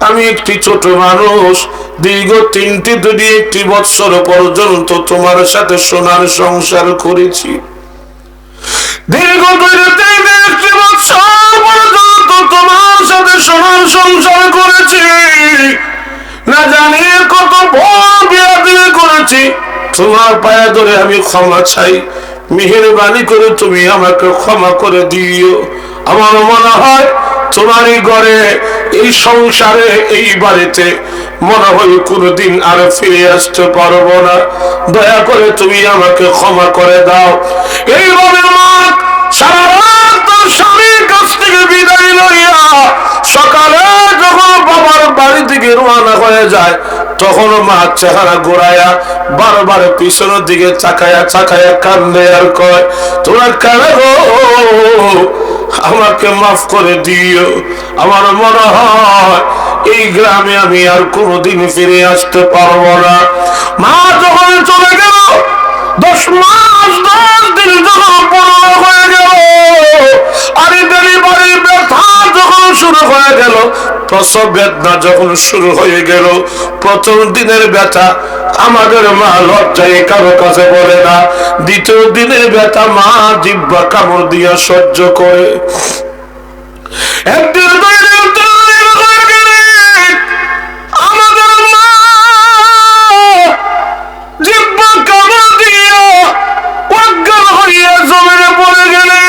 আমি একটি ছোট মানুষ, দীর্ঘ তিনটি দুটি একটি বৎসর পর্যন্ত তোমার সাথে সোনার সংসার করেছি। দীর্ঘ সংসার না জানি করেছি। তোমার পায়ে আমি ক্ষমা চাই। করে তুমি আমাকে ক্ষমা করে দিও। আমার মনে হয় তোমারই ঘরে এই সংসারে, এই বাড়িতে মনে হয় কোনোদিন আর ফিরে আসতে পারব না। দয়া করে তুমি আমাকে ক্ষমা করে দাও। এইভাবে মা সারা রাত স্বামীর কাছ থেকে বিদায় লইয়া সকালে যখন বাবার বাড়ি থেকে রওনা হয়ে যায়, তখন মা চেহারা ঘোরায়া বারবার পিছনের দিকে চাকায়া চাকায়া কান্দে আর কয়, তোরা কেন আমাকে মাফ করে দিও। আমার মনে হয় এই গ্রামে আমি আর কোনোদিন ফিরে আসতে পারব না। মা যখন চলে গেল, দশ মাস, দশ দিন যখন পূর্ণ হয়ে গেল, আর ডেলিভারি ব্যথা যখন শুরু হয়ে গেল, প্রসব বেদনা যখন শুরু হয়ে গেল, প্রথম দিনের ব্যথা আমাদের মা লজ্জায় কারও কাছে বলে না। দ্বিতীয় দিনের ব্যথা মা জিব্বা কামড় দিয়া সহ্য করে। একদিন দুই দিন তিন দিন গেলে আমাদের মা জিব্বা কামড় দিয়া অজ্ঞান হইয়া জমিনে পড়ে গেলে।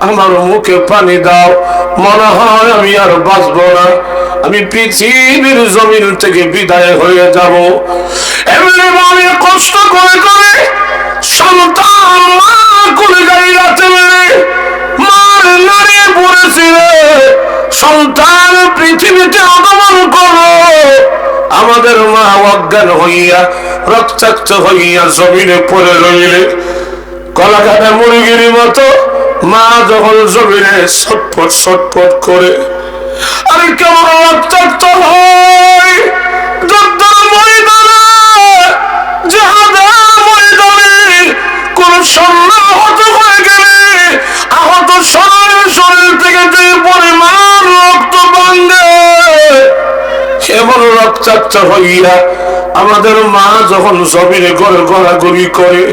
আমার মুখে পানি দাও। মনে হয় আমি আর বাঁচবো না। আমি পৃথিবীর জমিন থেকে বিদায় হয়ে যাব। এমনি আমি কষ্ট করে করে সন্তান মা করে যাই রাতে মেরে মার নাড়িয়ে পড়েছিল। সন্তান পৃথিবীতে আগমন করো। আমাদের মা অজ্ঞান হইয়া, রক্তাক্ত হইয়া জমিনে পড়ে রইলে। কলাকাটা মুরগির মতো মা যখন জমিনে ছটফট ছটফট করে, আরে কেমন রক্তাক্ত হয়? হয়ে গেলে শরীর থেকে রক্ত এমন রক্তাক্ত হইয়া আমাদের মা যখন জমিনে গড়ে গড়াগড়ি করে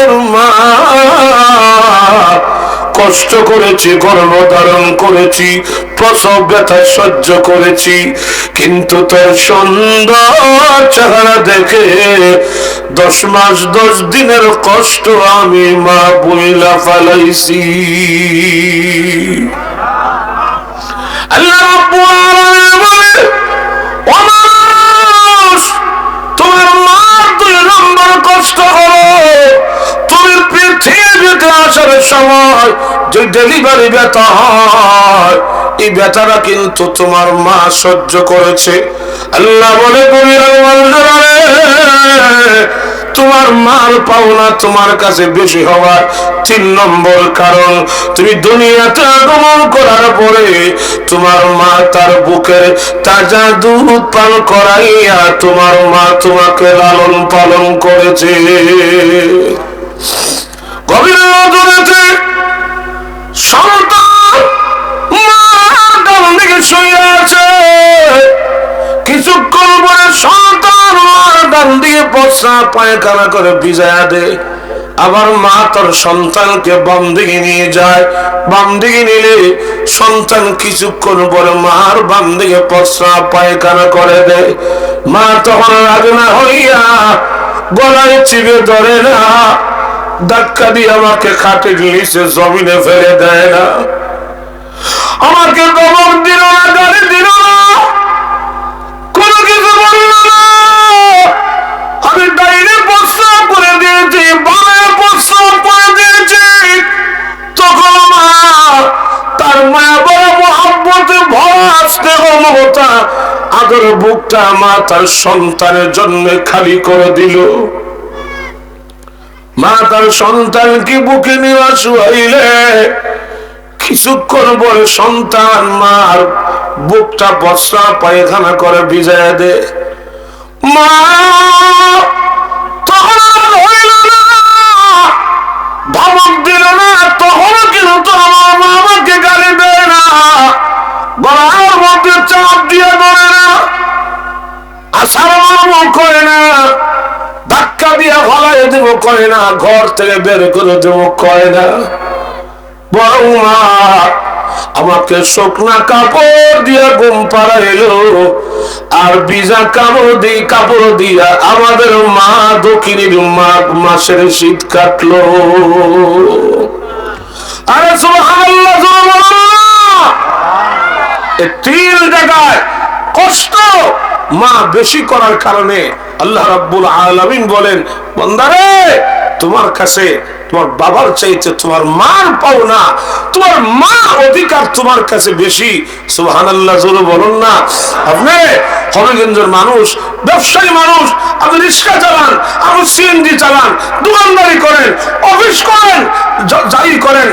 আমি মা, কষ্ট করেছি, গর্ভধারণ করেছি, প্রসব ব্যথা সহ্য করেছি, কিন্তু তোর সুন্দর চেহারা দেখে দশ মাস, দশ দিনের কষ্ট আমি মা বইলা ফালাইছি। তোমার মার দুই নম্বর কষ্ট পৃথিবীতে কিন্তু তোমার মা সহ্য করেছে। আল্লাহ বলে তোমার মাল পাওনা তোমার কাছে বেশি হওয়ার তিন নম্বর কারণ, তুমি দুনিয়াতে আগমন করার পরে তোমার মা তার বুকের তাজা দুধ পান করাইয়া তোমার মা তোমাকে লালন পালন করেছে। গভীর নজরেতে কিছুক্ষণ পরে সন্তান মার পায়খানা করে ভিজায়া দে আবার মা তোর সন্তানকে বাম দিকে নিয়ে যায়। বাম দিকে নিলে সন্তান কিছুক্ষণ পরে মার বাম দিকে পচা পায়খানা করে দে মা তখন রাগনা হইয়া গলায় চিপে ধরে না। ধাক্কা দিয়ে আমাকে খাটের নিচে জমিনে ফেলে দেয় না। আমাকে দমক দিল না গাড়ি দিল না। কোনো কিছু বলল আমি প্রস্তাব করে দিয়েছি করে দিয়েছি। তখন মা তার মায়া বড় মহাব্বতে ভরা স্নেহ মমতা, আদর বুকটা মা তার সন্তানের জন্য খালি করে দিল। মা তার সন্তানকে বুকে নেওয়া শুয়াইলে কিছুক্ষণ পরে সন্তান মার বুকটা বস্তা পায়খানা করে ভিজায় দে মা! দেব কয় না, ঘর থেকে বের করে দেব কয় না। বরং মা আমাকে শুকনা কাপড় দিয়ে ঘুম পাড়াইলো, আর বিজা কাপড় দিয়ে কাপড় দিয়া আমাদের মা দক্ষিণের মাঘ মাসের শীত কাটলো। আরে তিন জায়গায় কষ্ট মা বেশি করার কারণে আল্লাহ রাব্বুল আলামিন বলেন বন্দারে, তোমার কাছে তোমার বাবার চাইতে তোমার মার পাও না, তোমার মা অধিকার তোমার কাছে বেশি। জোরে বলুন না। আপনি মানুষ, ব্যবসায়ী মানুষ, আপনি রিক্সা চালান, আপনি সিএনজি চালান, দোকানদারি করেন, অফিস করেন করেন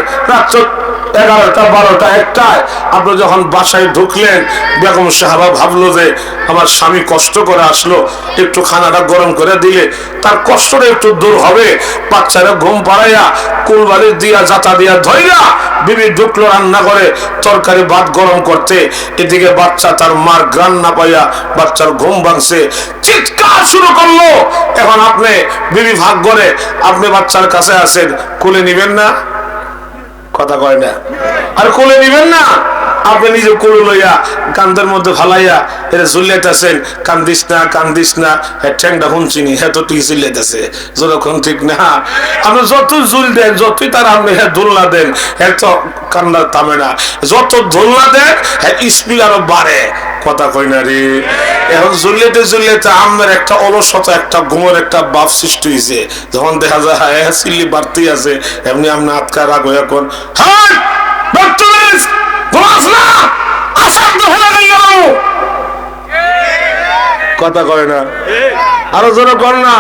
এগারোটা, বারোটা, একটায় আপনি যখন বাসায় ঢুকলেন, বেগম সাহাবা ভাবলো যে আমার স্বামী কষ্ট করে আসলো, একটু খানাটা গরম করে দিলে, তার কষ্টটা একটু দূর হবে। বাচ্চারা ঘুম পাড়াইয়া কুলবাড়ি দিয়া জাতা দিয়া ধইরা বিবি ঢুকলো রান্না করে, তরকারি ভাত গরম করতে। এদিকে বাচ্চা তার মার গ্রান না পাইয়া বাচ্চার ঘুম ভাঙছে। চিৎকার শুরু করল। এখন আপনি বিবি ভাগ করে আপনি বাচ্চার কাছে আছেন কুলে নিবেন না? কথা কয় না। আর কোলে নিবেন না? আপনি নিজে কোলে লইয়া কান্দের মধ্যে ফালাইয়া এটা ঝুলিয়াইতেছেন কান্দিস না কান্দিস না। হ্যাঁ ঠ্যাংটা হুনচিনি হ্যাঁ তো ঠিক ঝুলিয়াইতেছে যতক্ষণ ঠিক না। আপনি যত ঝুল দেন, যতই তার আপনি হ্যাঁ দোলনা দেন হ্যাঁ তো কান্না থামে না। যত দোলনা দেন হ্যাঁ স্পিড আরও বাড়ে। কথা কই না রে? এখন জুলিয়েতে জুলিয়েতে আমার একটা অলসতা একটা ঘুমের একটা বাপ সৃষ্টি হয়েছে যখন দেখা যায় হ্যাঁ বাড়তি আছে, এমনি আমনে আটকা রাগ হয়ে এখন কথা কয় না। আরও জোরে কর না।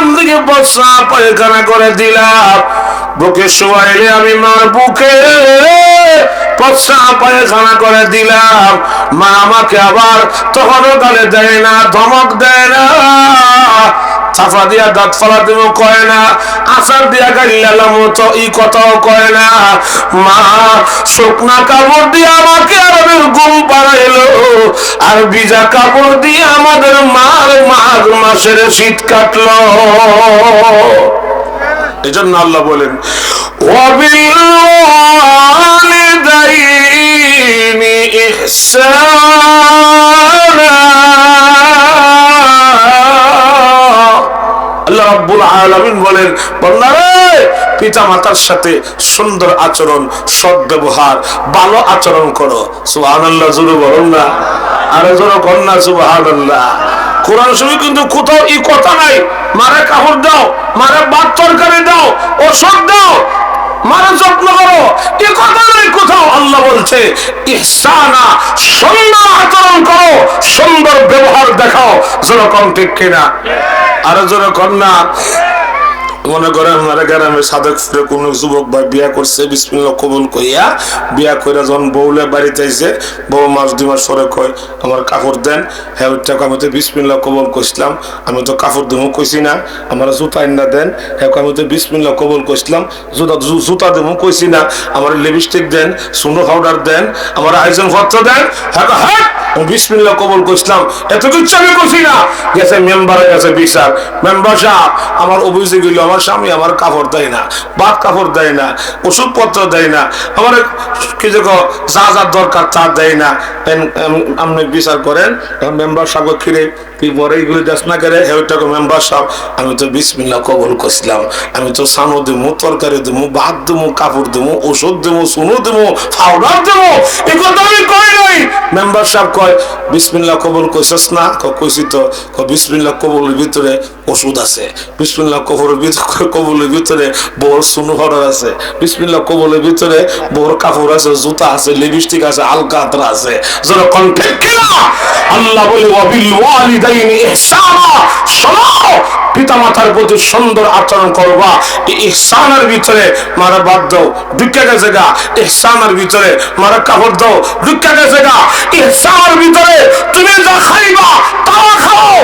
বাম দিকে প্রস্রাব পায়খানা করে দিলাম। বুকে শোয়াইলে আমি মার বুকে পায়খানা করে দিলাম। মা আমাকে আবার গালে দেয় না, ধমক দেয় না। দিয়া দাঁত ফলা দিব কয় না, আচার দিয়া তো ই কথাও কয় না। মা শুকনা কাপড় দিয়ে আমাকে আরবের ঘুম পাড়াইলো, আর ভিজা কাপড় দিয়ে আমাদের মার মাঘ মাসের শীত কাটল। এজন্য আল্লাহ বলেন আল্লাহ বলেন পিতা মাতার সাথে সুন্দর আচরণ, সদ্ব্যবহার, ভালো আচরণ করো। আল্লাহ জোরে বলুন না। আরও জোরে কন্যা সুবহানাল্লাহ। কোরআন শরীফ কিন্তু কোথাও এই কথা নাই। মারে কাপড় দাও, মারে বাদ তরকারি দাও, ওষুধ দাও, মারা যত্ন করো। এ কথা নাই কোথাও, আল্লাহ বলছে, ইহসানা সুন্দর আচরণ করো, সুন্দর ব্যবহার দেখাও। যেরকম ঠিক কিনা? আরও যেরকম না। মনে করেন আমার গ্রামে সাদেক ফুরে কোন যুবক ভাই বিয়া করছে, বিসমিল্লাহ কবুল কইয়া বিয়া করে যখন বউলে বাড়িতে আইছে, বউ মাস দুই মাস পরে কয়, আমার কাপড় দেন হ্যাঁ ওইটা আমি তো বিসমিল্লাহ কবুল কইছিলাম, আমি তো কাপড় দেবো কইছি না, আমার জুতা আইনা দেন হ্যাঁ আমি তো বিসমিল্লাহ কবুল কইছিলাম, জুতা জুতা দেবো কইছি না, আমার লিপস্টিক দেন, সুন্দর পাউডার দেন, আমার আয়োজন পত্র দেন হ্যাঁ হ্যাঁ আমি বিসমিল্লাহ কবুল কইছিলাম এত কিচ্ছু আমি কইছি না। গেছে মেম্বারে গেছে বিচার। মেম্বার সাহেব, আমার অভিযোগ আমার স্বামী আমার কাপড় দেয় না ভাত কাপড় দেয় না, ওষুধপত্র দেয় না, আমার কি যে যা যা দরকার তা দেয় না। আপনি বিচার করেন মেম্বার সাগর খিরে তুই বড় এইগুলি দেশ না করে হেউটাকে মেম্বার সাহেব আমি তো বিসমিল্লা কবল করছিলাম। আমি তো সানো দেবো তরকারি দেবো ভাত দেবো কাপড় দেবো ওষুধ দেবো সুনো দেবো পাউডার দেবো এগুলো আমি কই নাই। মেম্বার কয় বিসমিল্লা না? কইছি তো। বিসমিল্লা ভিতরে ওষুধ আছে। বিসমিল্লা কবরের ভিতরে কবলের ভিতরে বড় সুনো আছে। বিসমিল্লা কবলের ভিতরে বড় কাপড় আছে, জুতা আছে, লিপস্টিক আছে, আলকাতরা আছে। যারা কন্টেক্ট কিনা আল্লাহ বলে ওয়াবিল ওয়ালিদাইনি ইহসানা শোনো পিতা মাতার প্রতি সুন্দর আচরণ করবা। ইহসানের ভিতরে মারা বাদ দাও ঢুকে গেছে গা ইহসানের ভিতরে মারা কাপড় দাও ঢুকে গেছে গা ইহসানের ভিতরে তুমি যা খাইবা তা খাও।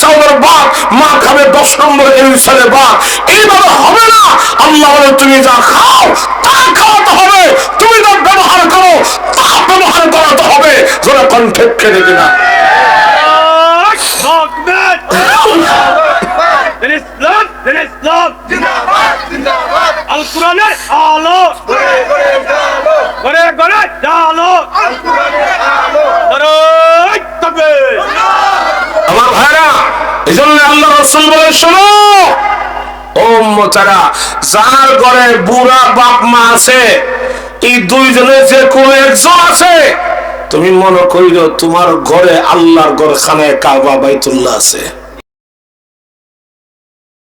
ইনসানের বাদ মা খাবে দশ নম্বর ইনসানের বাদ এইভাবে হবে না। আল্লাহ তুমি যা খাও, তা খাওয়াতে হবে। তুমি যা ব্যবহার করো, তা ব্যবহার করাতে হবে। যারা কণ্ঠেপ খেলে কিনা Ahmet! Din İslam! রসুল বলে শোনো। ও মোচারা যার ঘরে বুড়া বাপ মা আছে, এই দুইজনের যে কোনো একজন আছে, তুমি মনে করিল তোমার ঘরে আল্লাহর ঘর খানে কাবা বাইতুল্লাহ আছে।